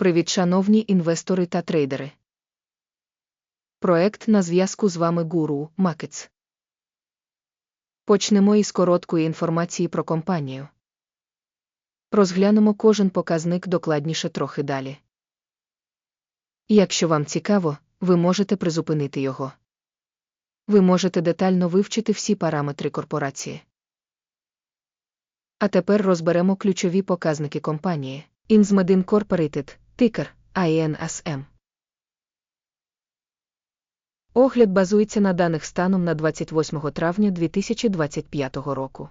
Привіт, шановні інвестори та трейдери. Проект на зв'язку з вами Гуру Макетс. Почнемо із короткої інформації про компанію. Розглянемо кожен показник докладніше трохи далі. Якщо вам цікаво, ви можете призупинити його. Ви можете детально вивчити всі параметри корпорації. А тепер розберемо ключові показники компанії. Insmed Incorporated, тикер INSM. Огляд базується на даних станом на 28 травня 2025 року.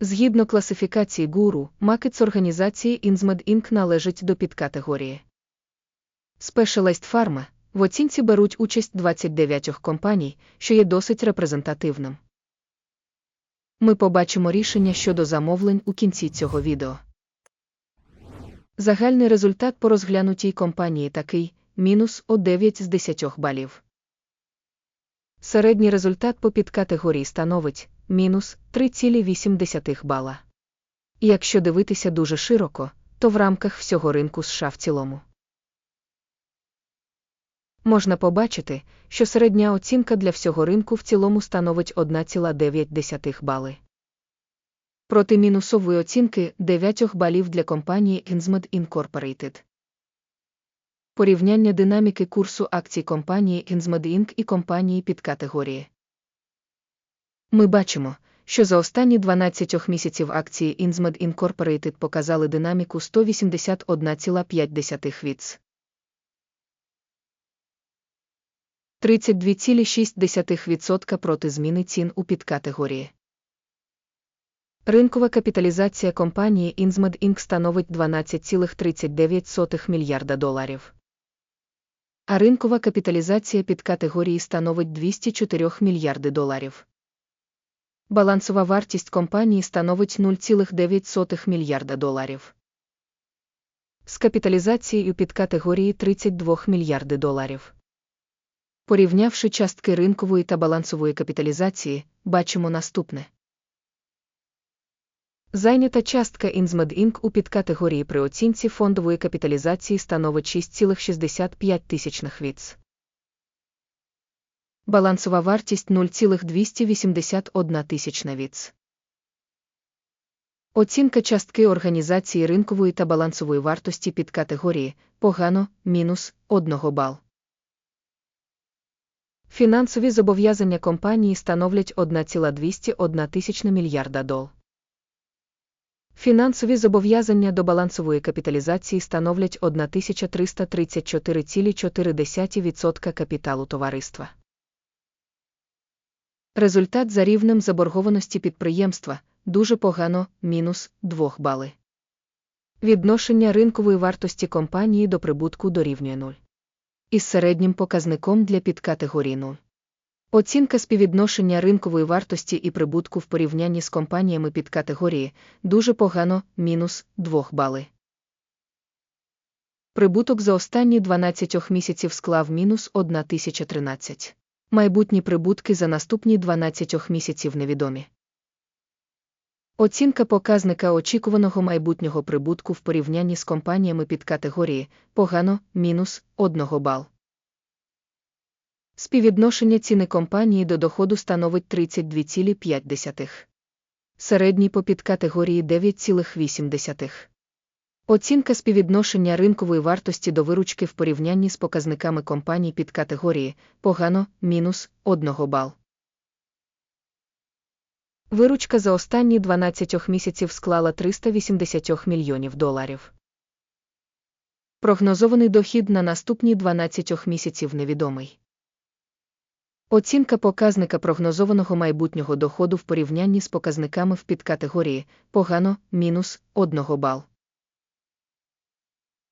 Згідно класифікації гуру, макетс організації Insmed Inc. належить до підкатегорії. Specialized Pharma в оцінці беруть участь 29 компаній, що є досить репрезентативним. Ми побачимо рішення щодо замовлень у кінці цього відео. Загальний результат по розглянутій компанії такий мінус о 9 з 10 балів. Середній результат по підкатегорії становить мінус 3,8 бала. Якщо дивитися дуже широко, то в рамках всього ринку США в цілому. Можна побачити, що середня оцінка для всього ринку в цілому становить 1,9 бали. Проти мінусової оцінки 9 балів для компанії Insmed Incorporated. Порівняння динаміки курсу акцій компанії Insmed Inc. і компанії під категорії. Ми бачимо, що за останні 12 місяців акції Insmed Incorporated показали динаміку 181,5 віц. 32,6% проти зміни цін у підкатегорії. Ринкова капіталізація компанії Insmed Inc. становить 12,39 мільярда доларів. А ринкова капіталізація підкатегорії становить 204 мільярди доларів. Балансова вартість компанії становить 0,9 мільярда доларів. З капіталізацією підкатегорії 32 мільярди доларів. Порівнявши частки ринкової та балансової капіталізації, бачимо наступне. Зайнята частка Inc. у підкатегорії при оцінці фондової капіталізації становить 6,65 тисячних віц. Балансова вартість 0,281 тисячна віц. Оцінка частки організації ринкової та балансової вартості підкатегорії погано мінус 1 бал. Фінансові зобов'язання компанії становлять 1,201 тисячна мільярда дол. Фінансові зобов'язання до балансової капіталізації становлять 1334,4% капіталу товариства. Результат за рівнем заборгованості підприємства дуже погано мінус 2 бали. Відношення ринкової вартості компанії до прибутку дорівнює 0. Із середнім показником для підкатегорії 0. Оцінка співвідношення ринкової вартості і прибутку в порівнянні з компаніями під категорії дуже погано мінус 2 бали. Прибуток за останні 12 місяців склав мінус 1013. Майбутні прибутки за наступні 12 місяців невідомі. Оцінка показника очікуваного майбутнього прибутку в порівнянні з компаніями під категорії погано мінус 1 бал. Співвідношення ціни компанії до доходу становить 32,5. Середній по підкатегорії 9,8. Оцінка співвідношення ринкової вартості до виручки в порівнянні з показниками компаній під категорії погано мінус 1 бал. Виручка за останні 12 місяців склала 380 мільйонів доларів. Прогнозований дохід на наступні 12 місяців невідомий. Оцінка показника прогнозованого майбутнього доходу в порівнянні з показниками в підкатегорії погано мінус 1 бал.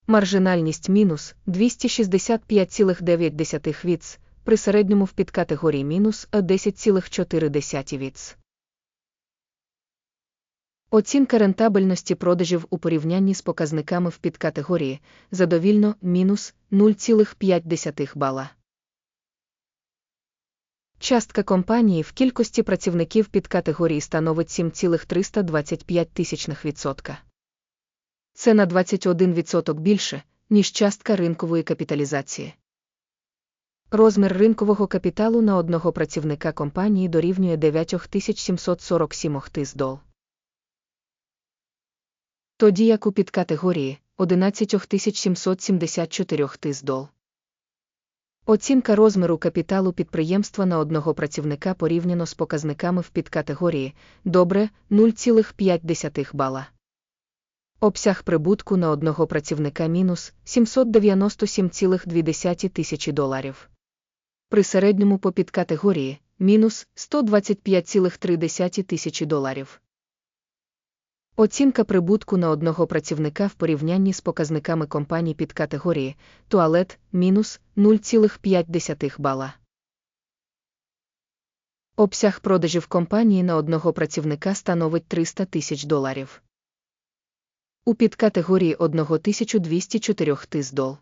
Маржинальність мінус 265,9 віц, при середньому в підкатегорії мінус 10,4 віц. Оцінка рентабельності продажів у порівнянні з показниками в підкатегорії задовільно мінус 0,5 бала. Частка компанії в кількості працівників під категорії становить 7,325 тисячних відсотка. Це на 21% більше, ніж частка ринкової капіталізації. Розмір ринкового капіталу на одного працівника компанії дорівнює 9747 тис дол. Тоді як у підкатегорії 11774 тис дол. Оцінка розміру капіталу підприємства на одного працівника порівняно з показниками в підкатегорії добре 0,5 бала. Обсяг прибутку на одного працівника мінус 797,2 тисячі доларів. При середньому по підкатегорії мінус 125,3 тисячі доларів. Оцінка прибутку на одного працівника в порівнянні з показниками компаній під категорії туалет мінус 0,5 бала. Обсяг продажів компанії на одного працівника становить 300 тисяч доларів. У підкатегорії 1204 тис дол.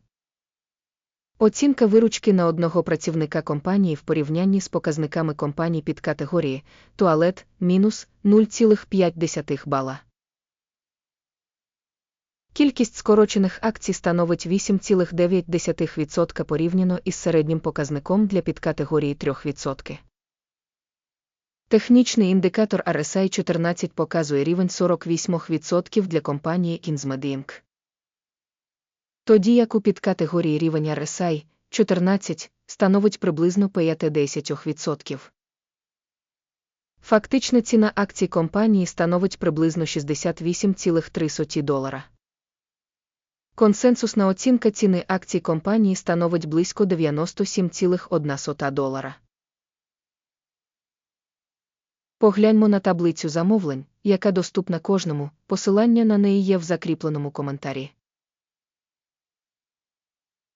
Оцінка виручки на одного працівника компанії в порівнянні з показниками компаній під категорії туалет мінус 0,5 бала. Кількість скорочених акцій становить 8,9% порівняно із середнім показником для підкатегорії 3%. Технічний індикатор RSI 14 показує рівень 48% для компанії Insmed Inc. Тоді як у підкатегорії рівень RSI 14 становить приблизно 5-10%. Фактична ціна акцій компанії становить приблизно 68,3 долара. Консенсусна оцінка ціни акцій компанії становить близько 97,1 долара. Погляньмо на таблицю замовлень, яка доступна кожному, посилання на неї є в закріпленому коментарі.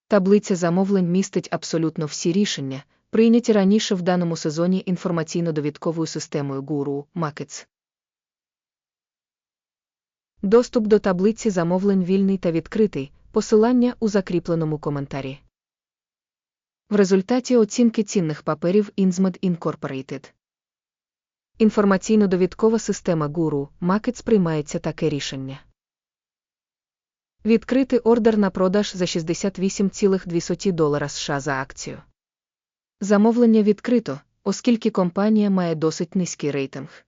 Таблиця замовлень містить абсолютно всі рішення, прийняті раніше в даному сезоні інформаційно-довідковою системою Guru Markets. Доступ до таблиці замовлень вільний та відкритий, посилання у закріпленому коментарі. В результаті оцінки цінних паперів Insmed Incorporated. Інформаційно-довідкова система Guru Markets приймається таке рішення. Відкрити ордер на продаж за 68,2 долара США за акцію. Замовлення відкрито, оскільки компанія має досить низький рейтинг.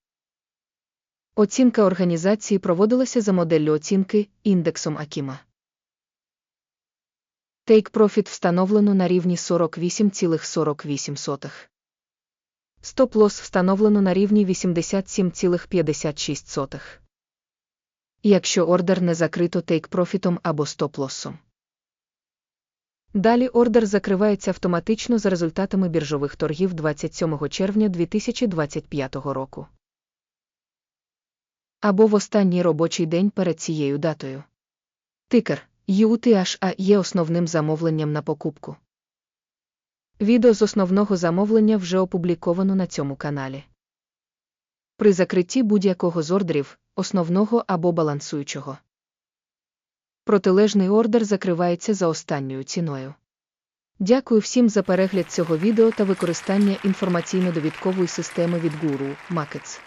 Оцінка організації проводилася за моделлю оцінки індексом Акіма. Take Profit встановлено на рівні 48,48. Стоп-лосс встановлено на рівні 87,56. Якщо ордер не закрито тейк-профітом або стоп-лоссом. Далі ордер закривається автоматично за результатами біржових торгів 27 червня 2025 року. Або в останній робочий день перед цією датою. Тикер UTHA є основним замовленням на покупку. Відео з основного замовлення вже опубліковано на цьому каналі. При закритті будь-якого з ордерів, основного або балансуючого. Протилежний ордер закривається за останньою ціною. Дякую всім за перегляд цього відео та використання інформаційно-довідкової системи від Guru Markets.